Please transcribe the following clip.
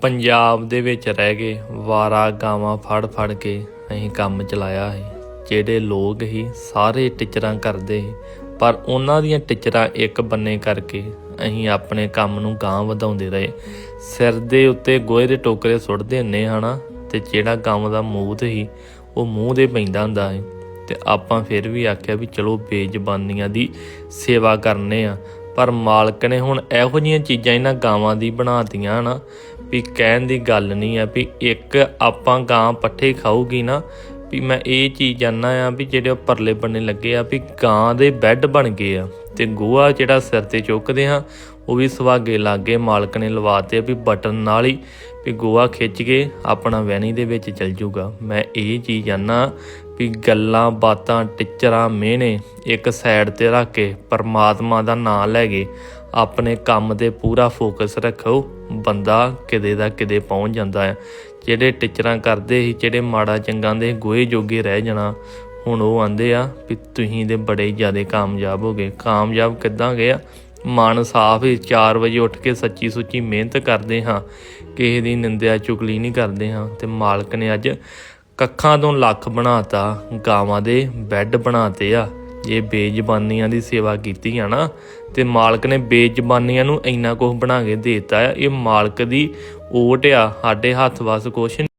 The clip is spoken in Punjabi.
ਪੰਜਾਬ ਦੇ ਵਿੱਚ ਰਹਿ ਕੇ ਵਾਰਾ ਗਾਵਾਂ ਫੜ ਫੜ ਕੇ ਅਸੀਂ ਕੰਮ ਚਲਾਇਆ ਸੀ, ਜਿਹੜੇ ਲੋਕ ਹੀ ਸਾਰੇ ਟੀਚਰਾਂ ਕਰਦੇ ਸੀ, ਪਰ ਉਹਨਾਂ ਦੀਆਂ ਟੀਚਰਾਂ ਇੱਕ ਬੰਨੇ ਕਰਕੇ ਅਸੀਂ ਆਪਣੇ ਕੰਮ ਨੂੰ ਗਾਂ ਵਧਾਉਂਦੇ ਰਹੇ। ਸਿਰ ਦੇ ਉੱਤੇ ਗੋਹੇ ਦੇ ਟੋਕਰੇ ਸੁੱਟਦੇ ਹੁੰਨੇ ਹਨਾ, ਤੇ ਜਿਹੜਾ ਕੰਮ ਦਾ ਮੂਤ ਹੀ ਉਹ ਮੂੰਹ ਦੇ ਪੈਂਦਾ ਹੁੰਦਾ ਹੈ ਤੇ ਆਪਾਂ ਫਿਰ ਵੀ ਆਖਿਆ ਵੀ ਚਲੋ ਬੇਜ਼ਬਾਨੀਆਂ ਦੀ ਸੇਵਾ ਕਰਨੇ ਆ, ਪਰ ਮਾਲਕ ਨੇ ਹੁਣ ਇਹੋ ਜਿਹੀਆਂ ਚੀਜ਼ਾਂ ਇਹਨਾਂ ਗਾਵਾਂ ਦੀ ਬਣਾਤੀਆਂ ਨਾ ਵੀ ਕਹਿਣ ਦੀ ਗੱਲ ਨਹੀਂ ਆ ਵੀ ਇੱਕ ਆਪਾਂ ਗਾਂ ਪੱਠੇ ਖਾਊਗੀ ਨਾ, ਵੀ ਮੈਂ ਇਹ ਚੀਜ਼ ਜਾਣਨਾ ਆ ਵੀ ਜਿਹੜੇ ਉਹ ਪਰਲੇ ਬੰਨੇ ਲੱਗੇ ਆ ਵੀ ਗਾਂ ਦੇ ਬੈੱਡ ਬਣ ਗਏ ਆ। ਤੇ ਗੋਹਾ ਜਿਹੜਾ ਸਿਰ ਤੇ ਚੁੱਕਦੇ ਹਾਂ, ਉਹ ਵੀ ਸੁਹਾਗੇ ਲਾਗੇ ਮਾਲਕ ਨੇ ਲਵਾਤੇ ਆ ਵੀ ਬਟਨ ਨਾਲ ਹੀ ਵੀ ਗੋਹਾ ਖਿੱਚ ਕੇ ਆਪਣਾ ਵੈਣੀ ਦੇ ਵਿੱਚ ਚਲ ਜੂਗਾ। ਮੈਂ ਇਹ ਚੀਜ਼ ਜਾਣਨਾ ਵੀ ਗੱਲਾਂ, ਬਾਤਾਂ, ਟਿਚਰਾਂ, ਮਿਹਣੇ ਇੱਕ ਸਾਈਡ ਤੇ ਰੱਖ ਕੇ ਪਰਮਾਤਮਾ ਦਾ ਨਾਮ ਲੈ ਕੇ ਆਪਣੇ ਕੰਮ ਤੇ ਪੂਰਾ ਫੋਕਸ ਰੱਖੋ। ਬੰਦਾ ਕਿਤੇ ਦਾ ਕਿਤੇ ਪਹੁੰਚ ਜਾਂਦਾ ਹੈ। ਜਿਹੜੇ ਟੀਚਰਾਂ ਕਰਦੇ ਸੀ, ਜਿਹੜੇ ਮਾੜਾ ਚੰਗਾ ਦੇ ਗੋਹੇ ਜੋਗੇ ਰਹਿ ਜਾਣਾ ਹੁਣ ਉਹ ਆਂਦੇ ਆ ਵੀ ਤੁਸੀਂ ਦੇ ਬੜੇ ਜ਼ਿਆਦਾ ਕਾਮਯਾਬ ਹੋ ਗਏ। ਕਾਮਯਾਬ ਕਿੱਦਾਂ ਗਏ ਆ? ਮਨ ਸਾਫ਼ ਹੀ 4 ਵਜੇ ਉੱਠ ਕੇ ਸੱਚੀ ਸੁੱਚੀ ਮਿਹਨਤ ਕਰਦੇ ਹਾਂ, ਕਿਸੇ ਦੀ ਨਿੰਦਿਆ ਚੁਗਲੀ ਨਹੀਂ ਕਰਦੇ ਹਾਂ। ਤੇ ਮਾਲਕ ਨੇ ਅੱਜ ਕੱਖਾਂ ਤੋਂ ਲੱਖ ਬਣਾਤਾ, ਗਾਵਾਂ ਦੇ ਬੈੱਡ ਬਣਾਤੇ ਆ। ਜੇ ਬੇਜ਼ਬਾਨੀਆਂ ਦੀ ਸੇਵਾ ਕੀਤੀ ਆ ਨਾ, ਤੇ ਮਾਲਕ ਨੇ ਬੇਜ਼ਬਾਨੀਆਂ ਨੂੰ ਇੰਨਾ ਕੁਝ ਬਣਾ ਕੇ ਦੇਤਾ ਆ, ਇਹ ਮਾਲਕ ਦੀ ਓਟ ਆ, ਸਾਡੇ ਹੱਥ ਵਸ ਕੁਛ